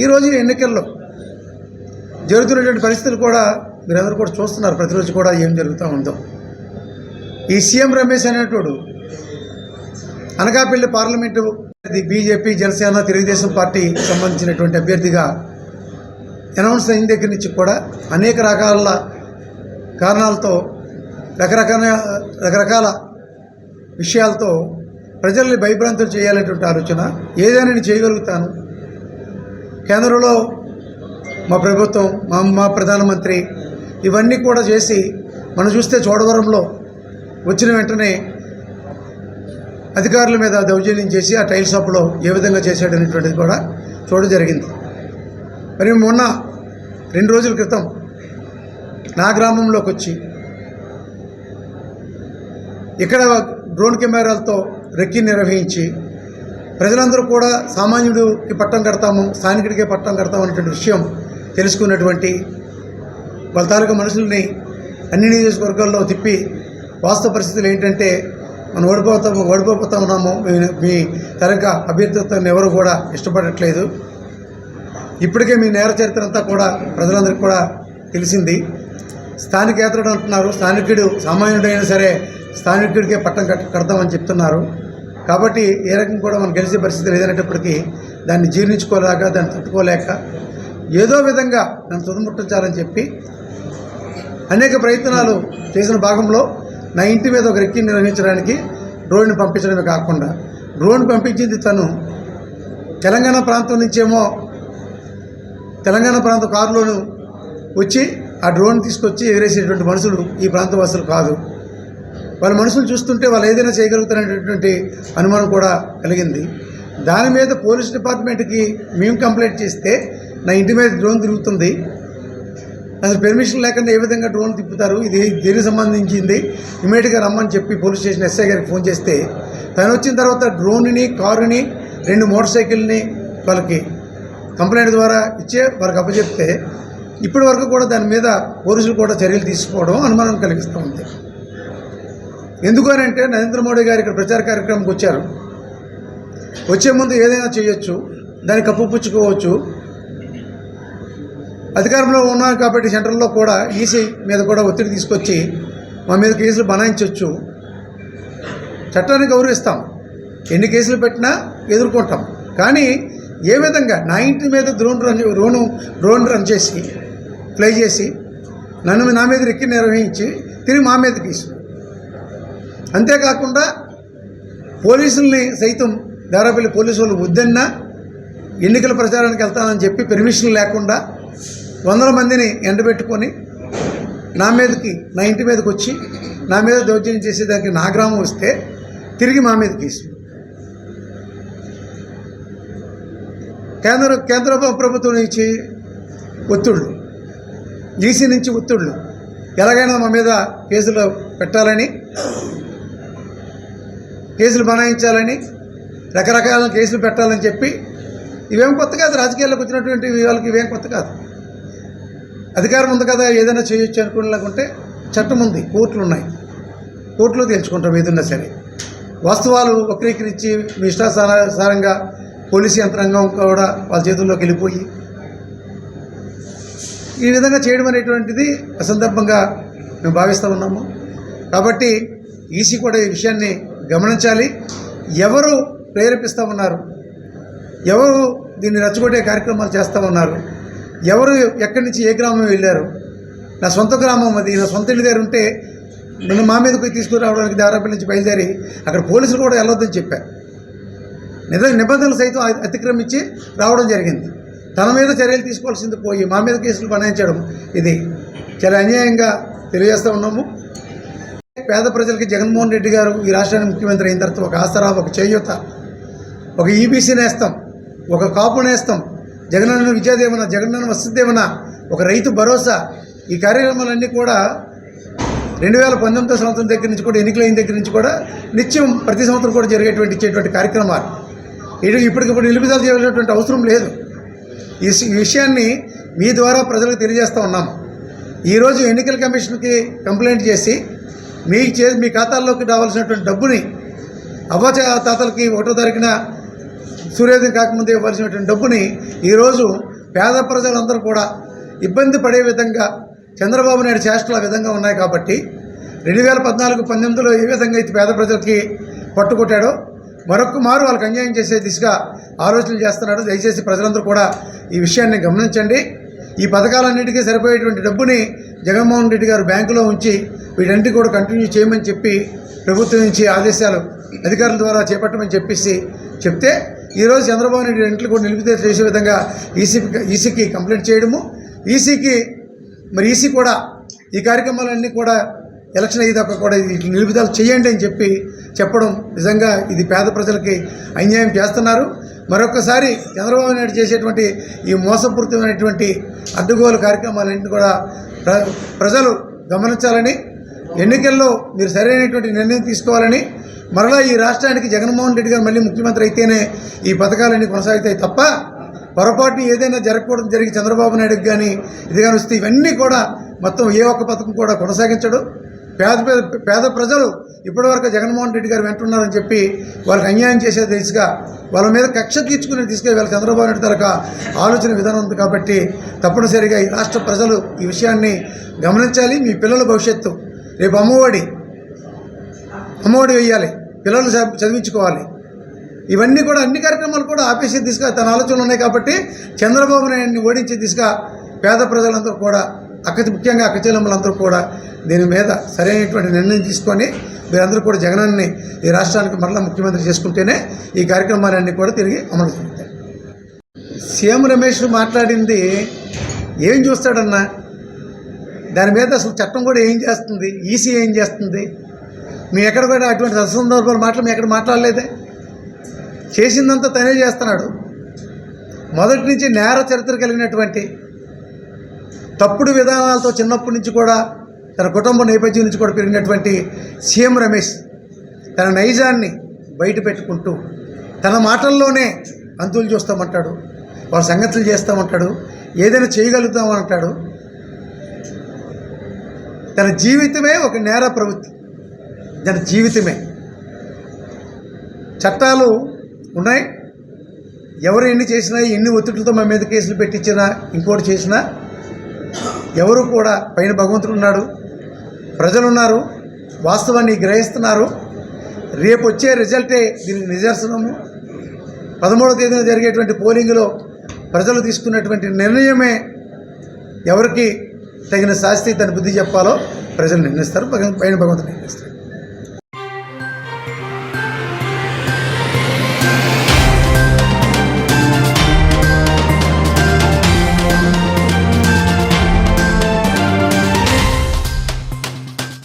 ఈరోజు ఎన్నికల్లో జరుగుతున్నటువంటి పరిస్థితులు కూడా మీరందరూ కూడా చూస్తున్నారు. ప్రతిరోజు కూడా ఏం జరుగుతూ ఉందో. ఈ సీఎం రమేష్ అనేటోడు Anakapalli parliament BJP Janasena Telugu Desam party సంబంధించినటువంటి అభ్యర్థిగా అనౌన్స్ అయిన దగ్గర నుంచి కూడా అనేక రకాల కారణాలతో రకరకాల రకరకాల విషయాలతో ప్రజల్ని భయభ్రాంతులు చేయాలనేటువంటి ఆలోచన ఏదైనా నేను చేయగలుగుతాను. కేంద్రంలో మా ప్రభుత్వం మా మా ప్రధానమంత్రి ఇవన్నీ కూడా చేసి మనం చూస్తే చోడవరంలో వచ్చిన వెంటనే అధికారుల మీద దౌర్జన్యం చేసి ఆ టైల్ షాప్లో ఏ విధంగా చేశాడనేటువంటిది కూడా చూడడం జరిగింది. మరి మొన్న రెండు రోజుల క్రితం నా గ్రామంలోకి వచ్చి ఇక్కడ డ్రోన్ కెమెరాలతో రెక్కి నిర్వహించి ప్రజలందరూ కూడా సామాన్యుడికి పట్టం కడతాము స్థానికుడికే పట్టం కడతాము అనేటువంటి విషయం తెలుసుకున్నటువంటి వాళ్ళ తాలూకా మనుషుల్ని అన్ని నియోజకవర్గాల్లో తిప్పి వాస్తవ పరిస్థితులు ఏంటంటే మనం ఓడిపోతాము ఓడిపోతా ఉన్నాము మీ- మీ అభ్యర్థిత్వాన్ని ఎవరు కూడా ఇష్టపడట్లేదు. ఇప్పటికే మీ నేర చరిత్ర అంతా కూడా ప్రజలందరికీ కూడా తెలిసింది. స్థానికేతరుడు అంటున్నారు స్థానికుడు సామాన్యుడైనా సరే స్థానికుడికే పట్టం కట్ కడతామని చెప్తున్నారు. కాబట్టి ఏ రకం కూడా మనం గెలిచే పరిస్థితి లేదనేటప్పటికీ దాన్ని జీర్ణించుకోలేక దాన్ని తట్టుకోలేక ఏదో విధంగా నన్ను తుదముట్టించాలని చెప్పి అనేక ప్రయత్నాలు చేసిన భాగంలో నా ఇంటి మీద ఒక రెక్కి నిర్వహించడానికి డ్రోన్ పంపించడమే కాకుండా డ్రోన్ పంపించింది తను తెలంగాణ ప్రాంతం నుంచేమో తెలంగాణ ప్రాంత కారులోను వచ్చి ఆ డ్రోన్ తీసుకొచ్చి ఎగరేసేటువంటి మనుషులు ఈ ప్రాంతవాసులు కాదు. వాళ్ళ మనుషులు చూస్తుంటే వాళ్ళు ఏదైనా చేయగలుగుతారనేటటువంటి అనుమానం కూడా కలిగింది. దాని మీద పోలీస్ డిపార్ట్మెంట్కి మేము కంప్లైంట్ చేస్తే నా ఇంటి మీద డ్రోన్ తిరుగుతుంది. అసలు పెర్మిషన్ లేకుండా ఏ విధంగా డ్రోన్ తిప్పుతారు? ఇది దేనికి సంబంధించింది? ఇమీడియట్గా రమ్మని చెప్పి పోలీస్ స్టేషన్ ఎస్ఐ గారికి ఫోన్ చేస్తే తను వచ్చిన తర్వాత డ్రోన్ని కారుని రెండు మోటార్ సైకిల్ని వాళ్ళకి కంప్లైంట్ ద్వారా ఇచ్చే వాళ్ళకి అప్పచెప్తే ఇప్పటి వరకు కూడా దాని మీద పోలీసులు కూడా చర్యలు తీసుకోవడం అనుమానం కలిగిస్తూ ఉంది. ఎందుకు అని అంటే నరేంద్ర మోడీ గారు ఇక్కడ ప్రచార కార్యక్రమంకి వచ్చారు. వచ్చే ముందు ఏదైనా చేయొచ్చు దాన్ని కప్పుపుచ్చుకోవచ్చు అధికారంలో ఉన్నాం కాబట్టి సెంట్రల్లో కూడా ఈసీ మీద కూడా ఒత్తిడి తీసుకొచ్చి మా మీద కేసులు బనాయించవచ్చు చట్టాన్ని గౌరవిస్తాం. ఎన్ని కేసులు పెట్టినా ఎదుర్కొంటాం. కానీ ఏ విధంగా నా ఇంటి మీద drone run drone drone run చేసి ఫ్లై చేసి నన్ను నా మీద రెక్కి నిర్వహించి తిరిగి మా మీద కేసు అంతేకాకుండా పోలీసుల్ని సైతం దారాపల్లి పోలీసు వాళ్ళు వద్దన్నా ఎన్నికల ప్రచారానికి వెళ్తానని చెప్పి పెర్మిషన్ లేకుండా వందల మందిని ఎండబెట్టుకొని నా మీదకి నా ఇంటి మీదకి వచ్చి నా మీద దౌర్జన్యం చేసేదానికి నా గ్రామం వస్తే తిరిగి మా మీద కేసు. కేంద్ర కేంద్ర ప్రభుత్వం నుంచి ఒత్తిళ్ళు ఈసీ నుంచి ఒత్తిళ్ళు ఎలాగైనా మా మీద కేసులు పెట్టాలని కేసులు బనాయించాలని రకరకాల కేసులు పెట్టాలని చెప్పి ఇవేం కొత్త కాదు రాజకీయాల్లోకి వచ్చినటువంటి వాళ్ళకి ఇవేం కొత్త కాదు. అధికారం ఉంది కదా ఏదైనా చేయొచ్చు అనుకునేలాగుంటే చట్టం ఉంది కోర్టులు ఉన్నాయి. కోర్టులో తేల్చుకుంటాం ఏదన్నా సరే. వాస్తవాలు వక్రీకరించి మీ పోలీసు యంత్రాంగం కూడా వాళ్ళ చేతుల్లోకి వెళ్ళిపోయి ఈ విధంగా చేయడం అనేటువంటిది అసందర్భంగా మేము భావిస్తూ ఉన్నాము. కాబట్టి ఈసీ కూడా ఈ విషయాన్ని గమనించాలి. ఎవరు ప్రేరేపిస్తూ ఉన్నారు ఎవరు దీన్ని రచ్చగొట్టే కార్యక్రమాలు చేస్తూ ఉన్నారు ఎవరు ఎక్కడి నుంచి ఏ గ్రామం వెళ్ళారు? నా సొంత గ్రామం అది. నా సొంత ఇంటి దగ్గర ఉంటే నన్ను మా మీదకి పోయి తీసుకురావడానికి దారాపల్లి నుంచి బయలుదేరి అక్కడ పోలీసులు కూడా వెళ్ళొద్దని చెప్పారు నిజ నిబంధనలు సైతం అతి- అతిక్రమించి రావడం జరిగింది. తన మీద చర్యలు తీసుకోవాల్సింది పోయి మా మీద కేసులు బనాయించడం ఇది. చాలా అన్యాయంగా తెలియజేస్తూ ఉన్నాము. పేద ప్రజలకి జగన్మోహన్ రెడ్డి గారు ఈ రాష్ట్రానికి ముఖ్యమంత్రి అయిన తర్వాత ఒక ఆసరా ఒక చేయూత ఒక ఈబీసీ నేస్తాం ఒక కాపు నేస్తం జగనన్న విద్యాదేవన జగనన్న వసతిదేవన ఒక రైతు భరోసా ఈ కార్యక్రమాలన్నీ కూడా రెండు వేల పంతొమ్మిదో సంవత్సరం దగ్గర నుంచి కూడా ఎన్నికలైన దగ్గర నుంచి కూడా నిత్యం ప్రతి సంవత్సరం కూడా జరిగేటువంటి ఇచ్చేటువంటి కార్యక్రమాలు. ఇటు ఇప్పటికిప్పుడు నిలుపుదల చేయాల్సినటువంటి అవసరం లేదు. ఈ ఈ విషయాన్ని మీ ద్వారా ప్రజలకు తెలియజేస్తూ ఉన్నాము. ఈరోజు ఎన్నికల కమిషన్కి కంప్లైంట్ చేసి మీ చే మీ ఖాతాల్లోకి రావాల్సినటువంటి డబ్బుని అవ్వచ తాతలకి ఒకటో తారీఖున సూర్యోదయం కాకముందే ఇవ్వాల్సినటువంటి డబ్బుని ఈరోజు పేద ప్రజలందరూ కూడా ఇబ్బంది పడే విధంగా చంద్రబాబు నాయుడు చేష్టలు ఆ విధంగా ఉన్నాయి కాబట్టి రెండు వేల పద్నాలుగు పంతొమ్మిదిలో ఏ విధంగా అయితే పేద ప్రజలకి పట్టుకొట్టాడో మరొక్క మారు వాళ్ళకి అన్యాయం చేసే దిశగా ఆలోచనలు చేస్తున్నాడు. దయచేసి ప్రజలందరూ కూడా ఈ విషయాన్ని గమనించండి. ఈ పథకాలన్నిటికీ సరిపోయేటువంటి డబ్బుని జగన్మోహన్ రెడ్డి గారు బ్యాంకులో ఉంచి వీటన్నిటి కూడా కంటిన్యూ చేయమని చెప్పి ప్రభుత్వం నుంచి ఆదేశాలు అధికారుల ద్వారా చేపట్టమని చెప్పేసి చెప్తే ఈరోజు చంద్రబాబు నాయుడు ఇంట్లో కూడా నిలిపితే చేసే విధంగా ఈసీ ఈసీకి కంప్లైంట్ చేయడము. ఈసీకి మరి ఈసీ కూడా ఈ కార్యక్రమాలన్నీ కూడా ఎలక్షన్ అయ్యేదాకా కూడా ఇది నిలుపుదల చేయండి అని చెప్పి చెప్పడం నిజంగా ఇది పేద ప్రజలకి అన్యాయం చేస్తున్నారు. మరొకసారి చంద్రబాబు నాయుడు చేసేటువంటి ఈ మోసపూరితమైనటువంటి అడ్డుగోలు కార్యక్రమాలన్నింటినీ కూడా ప్ర ప్రజలు గమనించాలని ఎన్నికల్లో మీరు సరైనటువంటి నిర్ణయం తీసుకోవాలని మరలా ఈ రాష్ట్రానికి జగన్మోహన్ రెడ్డి గారు మళ్ళీ ముఖ్యమంత్రి అయితేనే ఈ పథకాలన్నీ కొనసాగుతాయి తప్ప పొరపాటుని ఏదైనా జరగకూడదు జరిగి చంద్రబాబు నాయుడుకి కానీ ఇది కానీ వస్తే ఇవన్నీ కూడా మొత్తం ఏ ఒక్క పథకం కూడా కొనసాగించడు. పేద పేద ప్రజలు ఇప్పటివరకు జగన్మోహన్ రెడ్డి గారు వెంటున్నారని చెప్పి వాళ్ళకి అన్యాయం చేసే దిశగా వాళ్ళ మీద కక్ష తీర్చుకునే దిశగా వీళ్ళ చంద్రబాబు నాయుడు తరక ఆలోచన విధానం ఉంది కాబట్టి తప్పనిసరిగా ఈ రాష్ట్ర ప్రజలు ఈ విషయాన్ని గమనించాలి. మీ పిల్లల భవిష్యత్తు రేపు అమ్మఒడి అమ్మఒడి వెయ్యాలి పిల్లలు చ- చదివించుకోవాలి. ఇవన్నీ కూడా అన్ని కార్యక్రమాలు కూడా ఆపేసే దిశగా తన ఆలోచనలు ఉన్నాయి కాబట్టి చంద్రబాబు నాయుడిని ఓడించే దిశగా పేద ప్రజలందరూ కూడా అక్క ముఖ్యంగా అక్క చెల్లెమ్మలందరూ కూడా దీని మీద సరైనటువంటి నిర్ణయం తీసుకొని మీరందరూ కూడా జగనాన్ని ఈ రాష్ట్రానికి మరలా ముఖ్యమంత్రి చేసుకుంటేనే ఈ కార్యక్రమాలన్నీ కూడా తిరిగి అమలు జరుగుతాయి. సీఎం రమేష్ మాట్లాడింది ఏం చూస్తాడన్నా? దాని మీద అసలు చట్టం కూడా ఏం చేస్తుంది? ఈసీ ఏం చేస్తుంది? మీ ఎక్కడ కూడా అటువంటి సందర్భాలు మాటలు మీ ఎక్కడ మాట్లాడలేదే? చేసిందంతా తనే చేస్తున్నాడు. మొదటి నుంచి నేర చరిత్ర కలిగినటువంటి తప్పుడు విధానాలతో చిన్నప్పటి నుంచి కూడా తన కుటుంబ నేపథ్యం నుంచి కూడా పెరిగినటువంటి సీఎం రమేష్ తన నైజాన్ని బయట పెట్టుకుంటూ తన మాటల్లోనే అంతులు చూస్తామంటాడు వాళ్ళ సంగతులు చేస్తామంటాడు ఏదైనా చేయగలుగుతామంటాడు. తన జీవితమే ఒక నేర ప్రవృత్తి. తన జీవితమే. చట్టాలు ఉన్నాయి. ఎవరు ఎన్ని చేసినా ఎన్ని ఒత్తిడితో మా మీద కేసులు పెట్టించినా ఇంకోటి చేసినా ఎవరు కూడా పైన భగవంతుడు ఉన్నాడు. ప్రజలున్నారు. వాస్తవాన్ని గ్రహిస్తున్నారు. రేపు వచ్చే రిజల్టే దీనికి నిదర్శనము. పదమూడవ తేదీన జరిగేటువంటి పోలింగ్లో ప్రజలు తీసుకున్నటువంటి నిర్ణయమే ఎవరికి తగిన శాస్తి తన బుద్ధి చెప్పాలో ప్రజలు నిర్ణయిస్తారు. పైన భగవంతుడు నిర్ణయిస్తారు.